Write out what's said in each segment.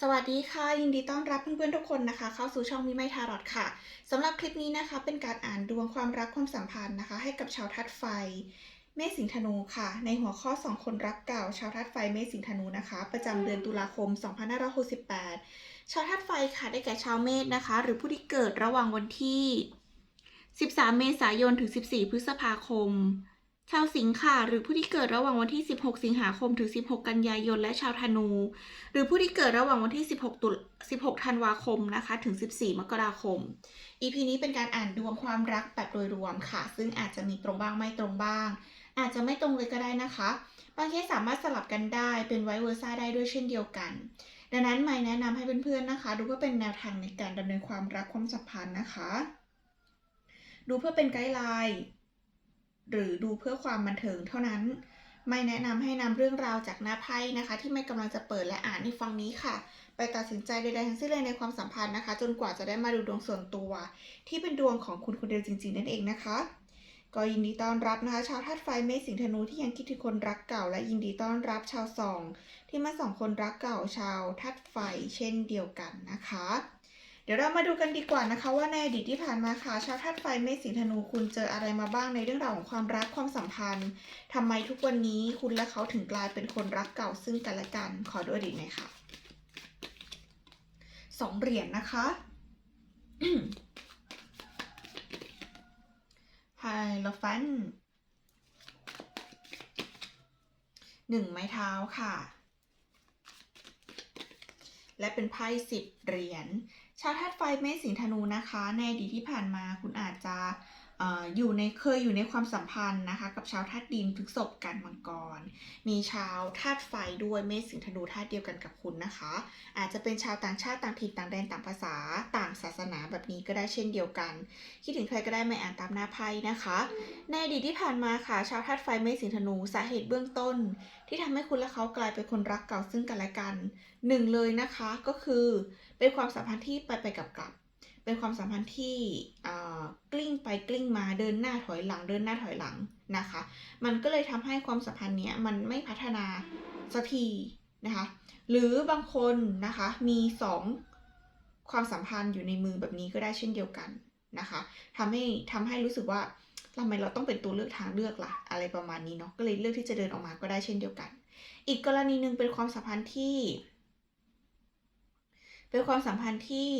สวัสดีค่ะ ยินดีต้อนรับเพื่อนๆทุกคนนะคะ เข้าสู่ช่องมิไมทารอดค่ะสำหรับคลิปนี้นะคะ เป็นการอ่านดวงความรักความสัมพันธ์นะคะ ให้กับชาวทัดไฟ เมษสิงธนูค่ะ ในหัวข้อ 2 คนรักเก่า ชาวทัดไฟเมษสิงธนูนะคะ ประจำเดือนตุลาคม 2568 ชาวทัดไฟค่ะได้แก่ชาวเมษนะคะ หรือผู้ที่เกิดระหว่างวันที่ 13 เมษายนถึง 14 พฤษภาคม ชาวสิงค์ค่ะ หรือผู้ที่เกิดระหว่างวันที่ 16 สิงหาคมถึง 16 กันยายน และชาวธนู หรือผู้ที่เกิดระหว่างวันที่ 16 ตุล16 ธันวาคมนะคะ ถึง 14 มกราคม EP นี้เป็นการอ่านดวงความรักแบบโดยรวมค่ะ ซึ่งอาจจะมีตรงบ้างไม่ตรงบ้าง อาจจะไม่ตรงเลยก็ได้นะคะ บางเคสสามารถสลับกันได้เป็นไวเวอร์ซ่าได้ด้วยเช่นเดียวกัน ดังนั้นไม่แนะนำให้เพื่อนๆนะคะ ดูเพื่อเป็นแนวทางในการดำเนินความรักความสัมพันธ์นะคะ ดูเพื่อเป็นไกด์ไลน์ หรือดูเพื่อความบันเทิงเท่านั้น ไม่แนะนำให้นำเรื่องราวจากหน้าไพ่นะคะ ที่ไม่กำลังจะเปิดและอ่านในฟังนี้ค่ะ ไปตัดสินใจใดๆทั้งสิ้นเลยในความสัมพันธ์นะคะ จนกว่าจะได้มาดูดวงส่วนตัว ที่เป็นดวงของคุณคนเดียวจริง ๆ นั่นเองนะคะก็ยินดีต้อนรับนะคะ ชาวธาตุไฟเมษสิงห์ธนูที่ยังคิดถึงคนรักเก่า และยินดีต้อนรับชาวสอง ที่มาสองคนรักเก่าชาวธาตุไฟเช่นเดียวกันนะคะ เดี๋ยวเรามาดูกันดีกว่านะคะ ว่าในอดีตที่ผ่านมาค่ะชาวธาตุไฟเมษสิงห์ธนูคุณเจออะไรมาบ้างในเรื่องราวของความรักความสัมพันธ์ทำไมทุกวันนี้คุณและเขาถึงกลายเป็นคนรักเก่าซึ่งกันและกัน ขอดูอดีตหน่อยค่ะสองเหรียญนะคะไฮโลฟันหนึ่งไม้เท้าค่ะ และเป็นไพ่สิบเหรียญ ชาวธาตุไฟเมษสิงธนูนะคะ ในอดีตที่ผ่านมาคุณอาจจะ อยู่ในเคยอยู่ในความสัมพันธ์นะคะ กับชาวธาตุดินพฤษภกันมังกร มีชาวธาตุไฟด้วยเมษสิงธนูธาตุเดียวกันกับคุณนะคะ อาจจะเป็นชาวต่างชาติต่างถิ่นต่างแดนต่างภาษาต่างศาสนาแบบนี้ก็ได้เช่นเดียวกัน คิดถึงใครก็ได้ไม่อ่านตามหน้าไพ่นะคะ ในอดีตที่ผ่านมาค่ะ ชาวธาตุไฟเมษสิงธนูสาเหตุเบื้องต้น ที่ทำให้คุณและเขากลายเป็นคนรักเก่าซึ่งกันและกันหนึ่งเลยนะคะก็คือเป็นความสัมพันธ์ที่ไปไปกับกลับ เป็นความสัมพันธ์ที่อ่ากลิ้งไปกลิ้งมาเดินหน้าถอยหลัง เดินหน้าถอยหลังนะคะ มันก็เลยทำให้ความสัมพันธ์เนี้ยมันไม่พัฒนาสักทีนะคะ หรือบางคนนะคะมีสองความสัมพันธ์อยู่ในมือแบบนี้ก็ได้เช่นเดียวกันนะคะทำให้ทำให้รู้สึกว่าทำไมเราต้องเป็นตัวเลือกทางเลือกล่ะ อะไรประมาณนี้เนาะก็เลยเลือกที่จะเดินออกมาก็ได้เช่นเดียวกัน อีกกรณีหนึ่งเป็นความสัมพันธ์ที่ เป็นความสัมพันธ์ที่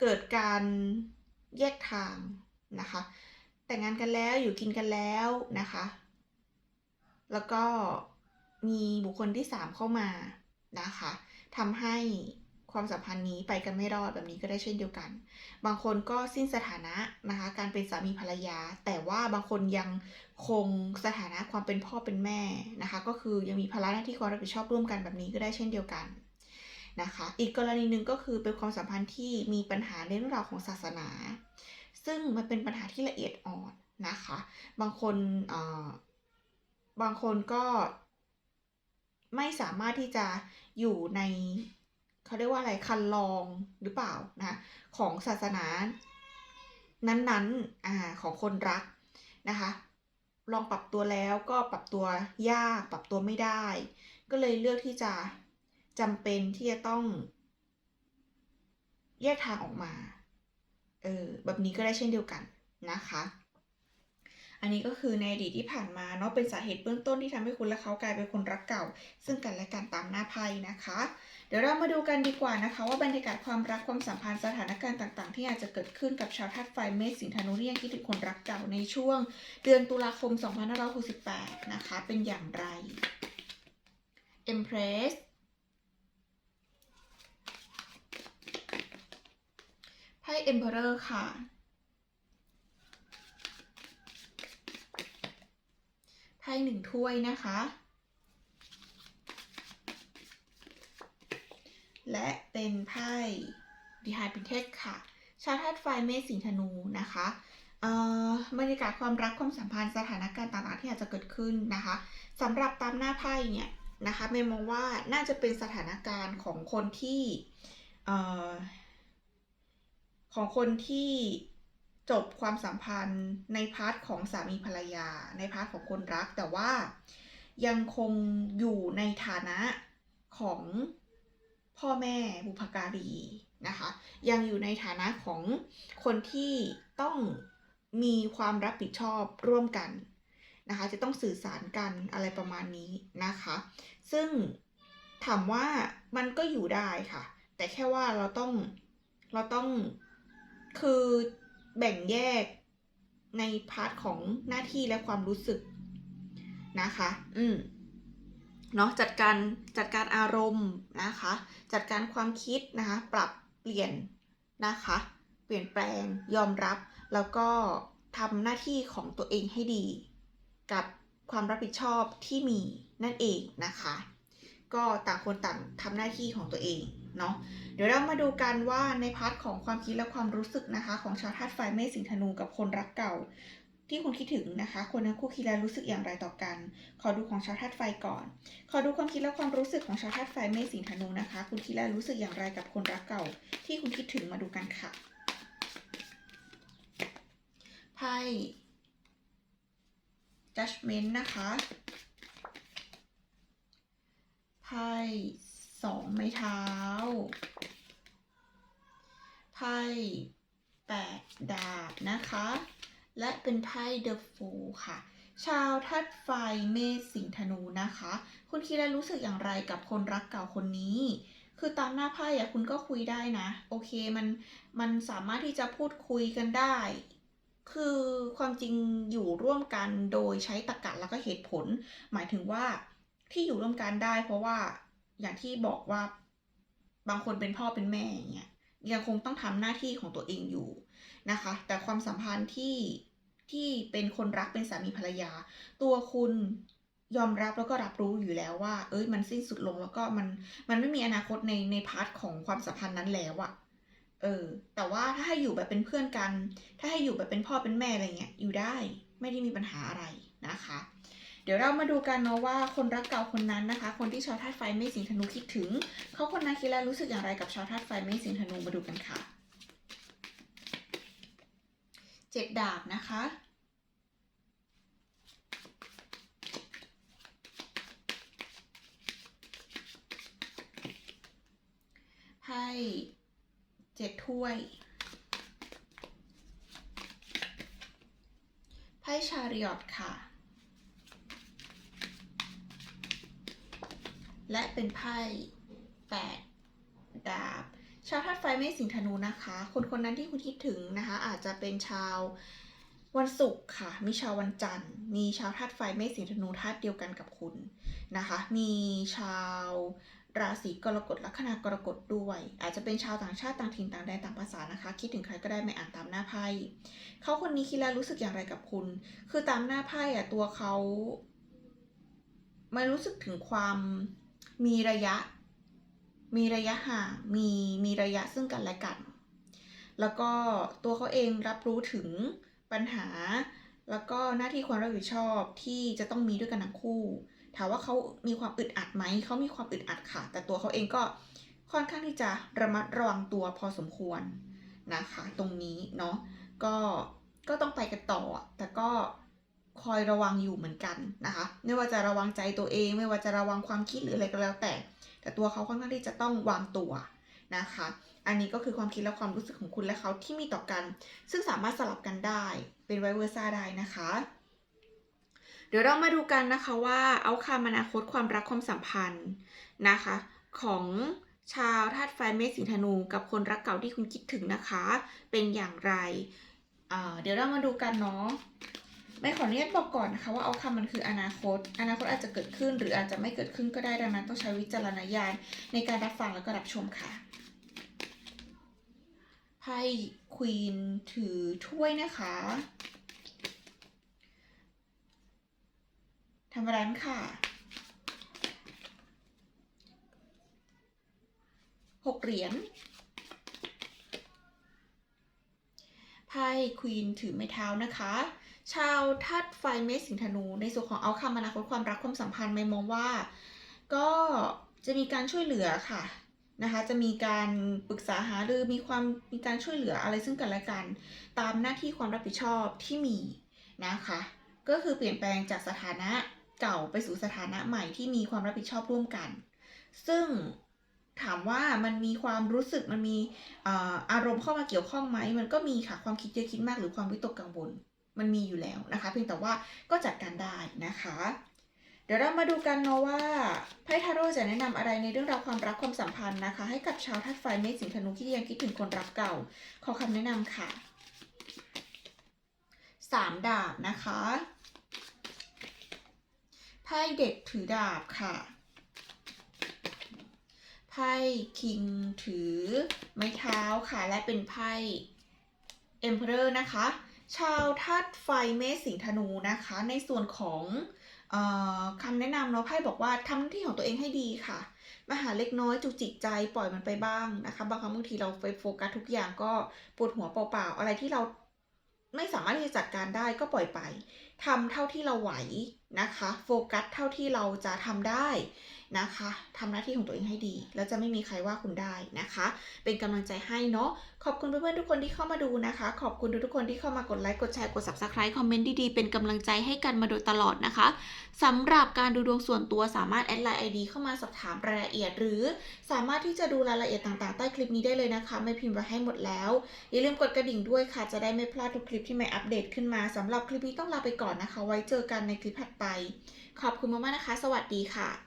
เกิดการแยกทางนะคะ แต่งงานกันแล้วอยู่กินกันแล้วนะคะ แล้วก็มีบุคคลที่สามเข้ามานะคะทำให้ความสัมพันธ์นี้ไปกันไม่รอดแบบนี้ก็ได้เช่นเดียวกัน บางคนก็สิ้นสถานะนะคะ การเป็นสามีภรรยา แต่ว่าบางคนยังคงสถานะความเป็นพ่อเป็นแม่นะคะ ก็คือยังมีภาระหน้าที่ความรับผิดชอบร่วมกันแบบนี้ก็ได้เช่นเดียวกัน นะคะ อีกกรณีหนึ่งก็คือเป็นความสัมพันธ์ที่มีปัญหาในเรื่องราวของศาสนา ซึ่งมันเป็นปัญหาที่ละเอียดอ่อนนะคะ บางคนบางคนก็ไม่สามารถที่จะอยู่ในเขาเรียกว่าอะไรคันลองหรือเปล่านะของศาสนานั้นๆอ่าของคนรักนะคะ ลองปรับตัวแล้วก็ปรับตัวยากปรับตัวไม่ได้ ก็เลยเลือกที่จะ จำเป็นที่จะต้อง แยกทางออกมา เออแบบนี้ก็ได้เช่นเดียวกันนะคะ อันนี้ก็คือในอดีตที่ผ่านมาเนาะเป็นสาเหตุเบื้องต้นที่ทำให้คุณและเขากลายเป็นคนรักเก่า ซึ่งกันและกันตามหน้าไพ่นะคะ เดี๋ยวเรามาดูกันดีกว่านะคะ ว่าบรรยากาศความรักความสัมพันธ์สถานการณ์ต่าง ๆ ที่อาจจะเกิดขึ้นกับชาวธาตุไฟเมษสิงห์ธนูที่ยังคิดถึงคนรักเก่าในช่วง เดือนตุลาคม 2568 นะคะ เป็นอย่างไร Empress ไพ่ Emperor ค่ะ ไพ่หนึ่งถ้วยนะคะ และเป็นไพ่ d ี h ฮ p ิ n เท c ค่ะ ชาวธาตุไฟเมษสิงธนูนะคะเอ่อบรรยากาศความรักความสัมพันธ์สถานการณ์ต่างๆที่อาจจะเกิดขึ้นนะคะสำหรับตามหน้าไพ่เนี่ยนะคะเมย์มองว่าน่าจะเป็นสถานการณ์ของคนที่ ของคนที่จบความสัมพันธ์ในพาร์ทของสามีภรรยา ในพาร์ทของคนรัก แต่ว่ายังคงอยู่ในฐานะของพ่อแม่บุพการีนะคะ ยังอยู่ในฐานะของคนที่ต้องมีความรับผิดชอบร่วมกันนะคะ จะต้องสื่อสารกันอะไรประมาณนี้นะคะ ซึ่งถามว่ามันก็อยู่ได้ค่ะ แต่แค่ว่าเราต้องเราต้อง คือแบ่งแยกในพาร์ทของหน้าที่และความรู้สึกนะคะ อืมเนาะจัดการจัดการอารมณ์นะคะ จัดการความคิดนะคะ ปรับเปลี่ยนนะคะ เปลี่ยนแปลงยอมรับ แล้วก็ทำหน้าที่ของตัวเองให้ดี กับความรับผิดชอบที่มีนั่นเองนะคะ ก็ต่างคนต่างทำหน้าที่ของตัวเอง เนาะเดี๋ยวเรามาดูกันว่าในพาร์ทของความคิดและความรู้สึกนะคะ ของชาวธาตุไฟเมษสิงธนูกับคนรักเก่า ที่คุณคิดถึงนะคะ คนนั้นคู่คิดและรู้สึกอย่างไรต่อกัน ขอดูของชาวธาตุไฟก่อน ขอดูความคิดและความรู้สึกของชาวธาตุไฟเมษสิงธนูนะคะ คุณคิดและรู้สึกอย่างไรกับคนรักเก่า ที่คุณคิดถึงมาดูกันค่ะไพ่ judgment นะคะไพ่ สองไม้เท้า ไพ่แปดดาบนะคะ และเป็นไพ่ The Fool ค่ะ ชาวธาตุไฟเมษสิงธนูนะคะ คุณคิดและรู้สึกอย่างไรกับคนรักเก่าคนนี้ คือตามหน้าไพ่อะคุณก็คุยได้นะ โอเคมันมันสามารถที่จะพูดคุยกันได้คือความจริงอยู่ร่วมกันโดยใช้ตรรกะแล้วก็เหตุผล หมายถึงว่าที่อยู่ร่วมกันได้ เพราะว่า อย่างที่บอกว่าบางคนเป็นพ่อเป็นแม่อย่างเงี้ยยังคงต้องทำหน้าที่ของตัวเองอยู่นะคะ แต่ความสัมพันธ์ที่ที่เป็นคนรักเป็นสามีภรรยา ตัวคุณยอมรับแล้วก็รับรู้อยู่แล้วว่า เอ้ยมันสิ้นสุดลงแล้วก็มันมันไม่มีอนาคตในในพาร์ทของความสัมพันธ์นั้นแล้วอะเออ แต่ว่าถ้าให้อยู่แบบเป็นเพื่อนกัน ถ้าให้อยู่แบบเป็นพ่อเป็นแม่อะไรเงี้ยอยู่ได้ไม่ได้มีปัญหาอะไรนะคะ เดี๋ยวเรามาดูกันเนาะว่าคนรักเก่าคนนั้นนะคะ คนที่ชาวธาตุไฟไม่สิงธนูคิดถึง เขาคนนั้นคิดและรู้สึกอย่างไรกับชาวธาตุไฟไม่สิงธนูมาดูกันค่ะเจ็ดดาบนะคะไพ่เจ็ดถ้วยไพ่ชาริอตค่ะ และเป็นไพ่แปดดาบ ชาวธาตุไฟไม่สิงธนูนะคะ คนคนนั้นที่คุณคิดถึงนะคะ อาจจะเป็นชาววันศุกร์ค่ะ มีชาววันจันทร์ มีชาวธาตุไฟไม่สิงธนูธาตุเดียวกันกับคุณนะคะ มีชาวราศีกรกฎลัคนากรกฎด้วย อาจจะเป็นชาวต่างชาติต่างถิ่นต่างแดนต่างภาษานะคะ คิดถึงใครก็ได้ไม่อ่านตามหน้าไพ่เขาคนนี้คิดแล้วรู้สึกอย่างไรกับคุณ คือตามหน้าไพ่อะตัวเขาไมันรู้สึกถึงความ มีระยะ มีระยะห่าง มี มีระยะซึ่งกันและกัน แล้วก็ตัวเขาเองรับรู้ถึงปัญหา แล้วก็หน้าที่ความรับผิดชอบที่จะต้องมีด้วยกันทั้งคู่ ถามว่าเขามีความอึดอัดไหม เขามีความอึดอัดค่ะ แต่ตัวเขาเองก็ค่อนข้างที่จะระมัดระวังตัวพอสมควรนะคะ ตรงนี้เนาะ ก็ ก็ต้องไปกันต่อ แต่ก็ คอยระวังอยู่เหมือนกันนะคะ ไม่ว่าจะระวังใจตัวเอง ไม่ว่าจะระวังความคิดหรืออะไรก็แล้วแต่ แต่ตัวเขาค่อนข้างที่จะต้องวางตัวนะคะ อันนี้ก็คือความคิดและความรู้สึกของคุณและเขาที่มีต่อกัน ซึ่งสามารถสลับกันได้เป็นไวเวอร์ซ่าได้นะคะ เดี๋ยวเรามาดูกันนะคะว่าเอาคำอนาคตความรักความสัมพันธ์นะคะ ของชาวธาตุไฟเมษสิงธนู กับคนรักเก่าที่คุณคิดถึงนะคะ เป็นอย่างไรอ่าเดี๋ยวเรามาดูกันเนาะ ไม่ขออนุญาตบอกก่อนนะคะว่าเอาคำมันคืออนาคต อนาคตอาจจะเกิดขึ้น หรืออาจจะไม่เกิดขึ้นก็ได้ดังนั้นต้องใช้วิจารณญาณในการรับฟังแล้วก็รับชมค่ะไพ่ควีนถือถ้วยนะคะทำร้านค่ะหกเหรียญไพ่ควีนถือไม้เท้านะคะ ชาวธาตุไฟเมษสิงห์ธนู ในส่วนของเอาคำอนาคตความรักความสัมพันธ์ไม่มองว่า ก็จะมีการช่วยเหลือค่ะนะคะจะมีการปรึกษาหารือมีความมีการช่วยเหลืออะไรซึ่งกันและกัน ตามหน้าที่ความรับผิดชอบที่มีนะคะ ก็คือเปลี่ยนแปลงจากสถานะเก่าไปสู่สถานะใหม่ที่มีความรับผิดชอบร่วมกัน ซึ่งถามว่ามันมีความรู้สึกมันมีเอ่ออารมณ์เข้ามาเกี่ยวข้องไหม มันก็มีค่ะความคิดเยอะคิดมากหรือความวิตกกังวล มันมีอยู่แล้วนะคะ เพียงแต่ว่าก็จัดการได้นะคะ เดี๋ยวเรามาดูกันเนาะว่าไพ่ทาโร่จะแนะนำอะไรในเรื่องราวความรักความสัมพันธ์นะคะ ให้กับชาวธาตุไฟเมษสิงธนูที่ยังคิดถึงคนรักเก่า ขอคำแนะนำค่ะสามดาบนะคะไพ่เด็กถือดาบค่ะไพ่คิงถือไม้เท้าค่ะ และเป็นไพ่เอ็มเพอเรอร์นะคะ ชาวธาตุไฟเมษสิงธนูนะคะ ในส่วนของออคำแนะนำเนาไพ่บอกว่าทำหน้าที่ของตัวเองให้ดีค่ะมาหาเล็กน้อยจุกจิกใจปล่อยมันไปบ้างนะคะ บางครั้งบางทีเราไปโฟกัสทุกอย่างก็ปวดหัวเปล่าๆ อะไรที่เราไม่สามารถที่จะจัดการได้ก็ปล่อยไปทำเท่าที่เราไหวนะคะ โฟกัสเท่าที่เราจะทำได้ นะคะทำหน้าที่ของตัวเองให้ดี แล้วจะไม่มีใครว่าคุณได้นะคะ เป็นกำลังใจให้เนาะขอบคุณเพื่อนๆทุกคนที่เข้ามาดูนะคะ ขอบคุณทุกๆคนที่เข้ามากดไลค์กดแชร์กด subscribe คอมเมนต์ดีๆเป็นกำลังใจให้กันมาโดยตลอดนะคะสำหรับการดูดวงส่วนตัวสามารถแอดไลน์ ID เข้ามาสอบถามรายละเอียด หรือสามารถที่จะดูรายละเอียดต่างๆ ใต้คลิปนี้ได้เลยนะคะไม่พิมพ์ไว้ให้หมดแล้วอย่าลืมกดกระดิ่งด้วยค่ะจะได้ไม่พลาดทุกคลิปที่ไม่อัปเดตขึ้นมาสำหรับคลิปนี้ต้องลาไปก่อนนะคะ ไว้เจอกันในคลิปถัดไป ขอบคุณมากๆนะคะ สวัสดีค่ะ